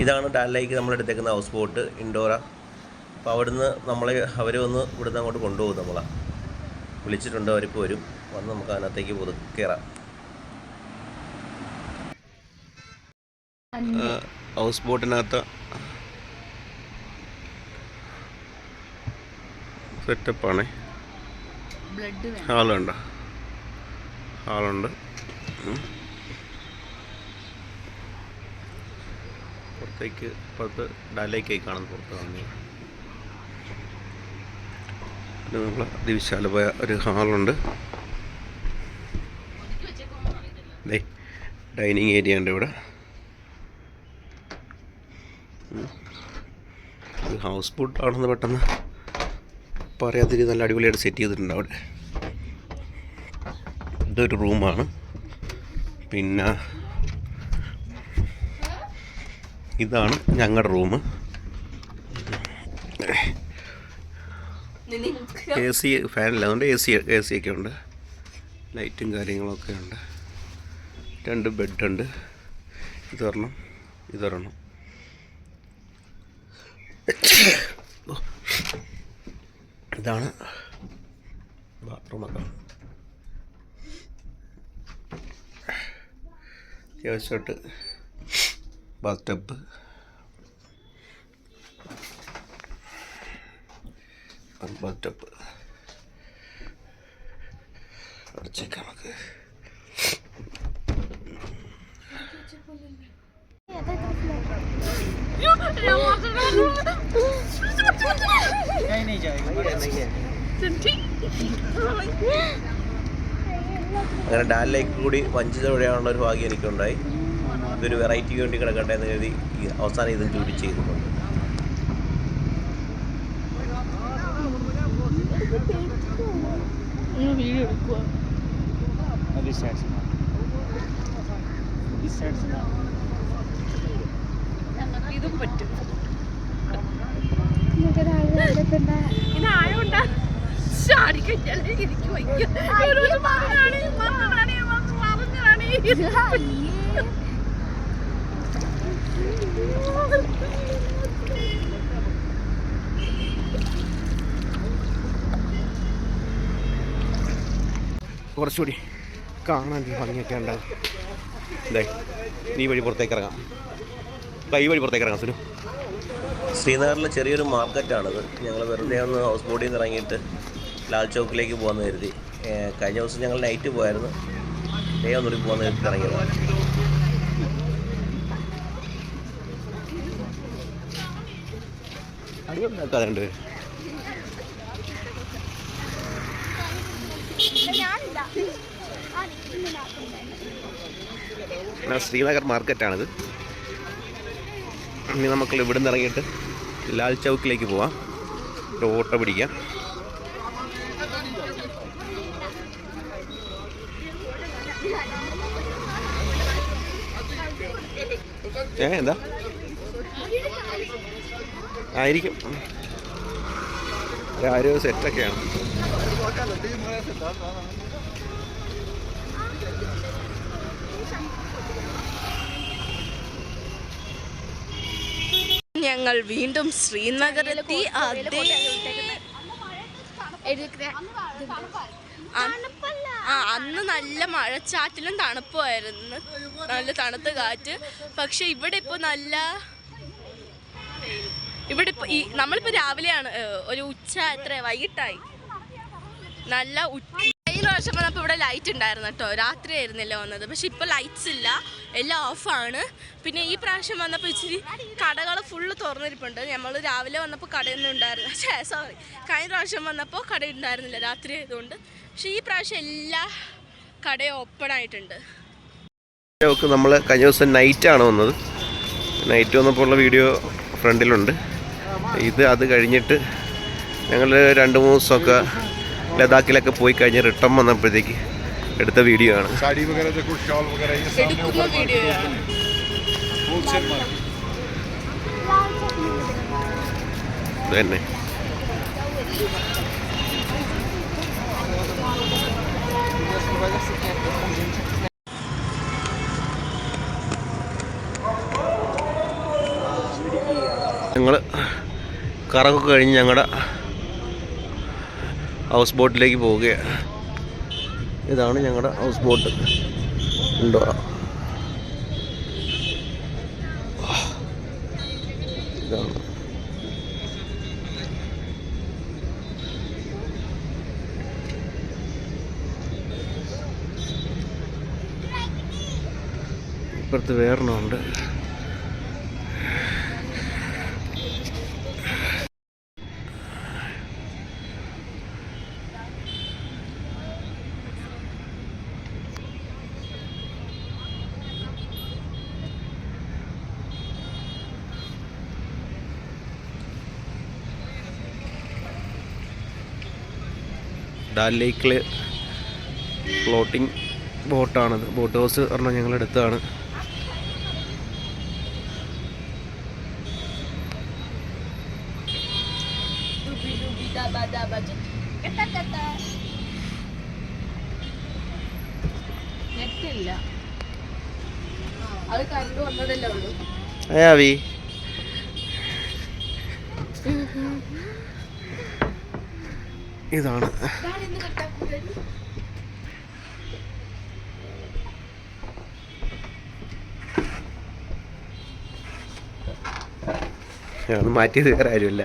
ഇതാണ് ഡാലിലേക്ക് നമ്മൾ എടുത്തേക്കുന്ന house boat ഇൻഡോറ അപ്പോൾ അവിടുന്ന് നമ്മളെ അവർ വന്ന് ഇവിടുന്ന് അങ്ങോട്ട് കൊണ്ടുപോകും നമ്മളെ. വിളിച്ചിട്ടുണ്ട് അവരിപ്പോൾ വരും. വന്ന് നമുക്ക് അതിനകത്തേക്ക് പുതുക്കേറാം ഹൗസ് ബോട്ടിനകത്ത് സെറ്റപ്പാണേ ഹാളുണ്ട് ഹാളുണ്ട് പുറത്തേക്ക് പുറത്ത് കാണുന്നത് പുറത്ത് വന്നു പിന്നെ നമ്മൾ അതിവിശാലമായ ഒരു ഹാളുണ്ട്. അതെ ഡൈനിങ് ഏരിയ ഉണ്ട് ഇവിടെ. ഒരു ഹൗസ് ബോട്ട് ആണെന്ന് പെട്ടെന്ന് പറയാതിരി നല്ല അടിപൊളിയായിട്ട് സെറ്റ് ചെയ്തിട്ടുണ്ട് അവിടെ. ഇതൊരു റൂമാണ്. പിന്നെ ഇതാണ് ഞങ്ങളുടെ റൂം. A C ഫാനില്ല. അതുകൊണ്ട് എ സി എ സി ഒക്കെ ഉണ്ട്. ലൈറ്റും കാര്യങ്ങളൊക്കെ ഉണ്ട്. രണ്ട് ബെഡുണ്ട്. ഇതൊരെണ്ണം ഇതൊരെണ്ണം. ഇതാണ് ബാത്റൂമൊക്കെ. അത്യാവശ്യമായിട്ട് ബാത്ത് ടബ് ബാത്ത് ടബ് അടച്ചേക്കാം നമുക്ക് അങ്ങനെ ഡാലിലേക്ക് കൂടി വഞ്ചിത വഴിയാനുള്ള ഒരു ഭാഗ്യം എനിക്കുണ്ടായി. ഇതൊരു വെറൈറ്റിക്ക് വേണ്ടി കിടക്കട്ടെ എന്ന് കരുതി അവസാനം ഇതും കൂടി ചെയ്തിട്ടുണ്ട്. ഇതും പറ്റും. കുറച്ചുകൂടി കാണാൻ ഭംഗിയൊക്കെ ഉണ്ടാകും ഇതേ ഈ വഴി പുറത്തേക്ക് ഇറങ്ങാം. അപ്പം ഈ വഴി പുറത്തേക്ക് ഇറങ്ങാം സുനു. ശ്രീനഗറിലെ ചെറിയൊരു മാർക്കറ്റാണിത്. ഞങ്ങൾ വെറുതെ ഒന്ന് ഹൗസ് ബോട്ടിൽ നിന്ന് ഇറങ്ങിയിട്ട് ലാൽ ചൗക്കിലേക്ക് പോകാമെന്ന് കരുതി. കഴിഞ്ഞ ദിവസം ഞങ്ങൾ നൈറ്റ് പോയായിരുന്നു. ഡേ ഒന്നുകൂടി പോകാമെന്ന് കരുതി ഇറങ്ങിയത്. പിന്നെ ശ്രീനഗർ മാർക്കറ്റാണിത്. ഇനി നമുക്ക് ഇവിടെ നിന്ന് ഇറങ്ങിയിട്ട് ലാൽ ചൗക്കിലേക്ക് പോവാം. ഒരു ഓട്ടോ പിടിക്കാം. ഏ എന്താ? ആയിരിക്കും. ആരോ സെറ്റൊക്കെയാണ്. ഞങ്ങൾ വീണ്ടും ശ്രീനഗറിലെത്തി അതേ ആ അന്ന് നല്ല മഴച്ചാറ്റിലും തണുപ്പുമായിരുന്നു നല്ല തണുത്ത കാറ്റ്. പക്ഷെ ഇവിടെ ഇപ്പോൾ നല്ല ഇവിടെ ഇപ്പോൾ ഈ രാവിലെയാണ് ഒരു ഉച്ച എത്ര വൈകിട്ടായി. നല്ല കഴിഞ്ഞ പ്രാവശ്യം വന്നപ്പോൾ ഇവിടെ ലൈറ്റ് ഉണ്ടായിരുന്നു കേട്ടോ. രാത്രി ആയിരുന്നല്ലോ വന്നത്. പക്ഷെ ഇപ്പോൾ ലൈറ്റ്സ് ഇല്ല. എല്ലാം ഓഫാണ് പിന്നെ ഈ പ്രാവശ്യം വന്നപ്പോൾ ഇച്ചിരി കടകൾ ഫുള്ള് തുറന്നിരിപ്പുണ്ട്. നമ്മൾ രാവിലെ വന്നപ്പോൾ കടയൊന്നും ഉണ്ടായിരുന്നു പക്ഷേ സോറി കഴിഞ്ഞ പ്രാവശ്യം വന്നപ്പോൾ കട ഉണ്ടായിരുന്നില്ല രാത്രി ആയതുകൊണ്ട്. പക്ഷെ ഈ പ്രാവശ്യം എല്ലാ കടയും ഓപ്പൺ ആയിട്ടുണ്ട്. നമ്മൾ കഴിഞ്ഞ ദിവസം നൈറ്റ് ആണ് വന്നത്. നൈറ്റ് വന്നപ്പോൾ ഉള്ള വീഡിയോ ഫ്രണ്ടിലുണ്ട്. ഇത് അത് കഴിഞ്ഞിട്ട് ഞങ്ങൾ രണ്ട് മൂന്ന് ദിവസമൊക്കെ ലഡാക്കിലൊക്കെ പോയി കഴിഞ്ഞ് റിട്ടൺ വന്നപ്പോഴത്തേക്ക് എടുത്ത വീഡിയോ ആണ്. തന്നെ. ഞങ്ങൾ കറക്കൊക്കെ കഴിഞ്ഞ് ഞങ്ങളുടെ ഹൗസ് ബോട്ടിലേക്ക് പോവുകയാണ് ഇതാണ് ഞങ്ങളുടെ ഹൗസ് ബോട്ട് ഉണ്ടോ? ഇതാണ്. ഇപ്പുറത്ത് വേറെണ്ണമുണ്ട് ഡാൽ ലേക്കിൽ ഫ്ലോട്ടിംഗ് ബോട്ടാണത് ബോട്ട് ഹൗസ് പറഞ്ഞാൽ ഞങ്ങൾ എടുത്താണ് നെറ്റില്ല. അത് കണ്ടു വന്നതല്ലേ ഉള്ളൂ. അയാവി ഇതാണ്. അത് മാറ്റിയത് വേറെ ആരുമില്ല.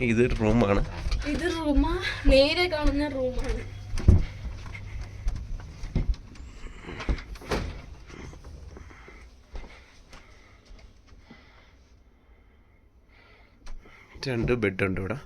ഇത് റൂമാണ്. ഇത് റൂമാ? നേരെ കാണുന്ന റൂമാണ്. രണ്ട് ഉണ്ട് ഇവിടെ?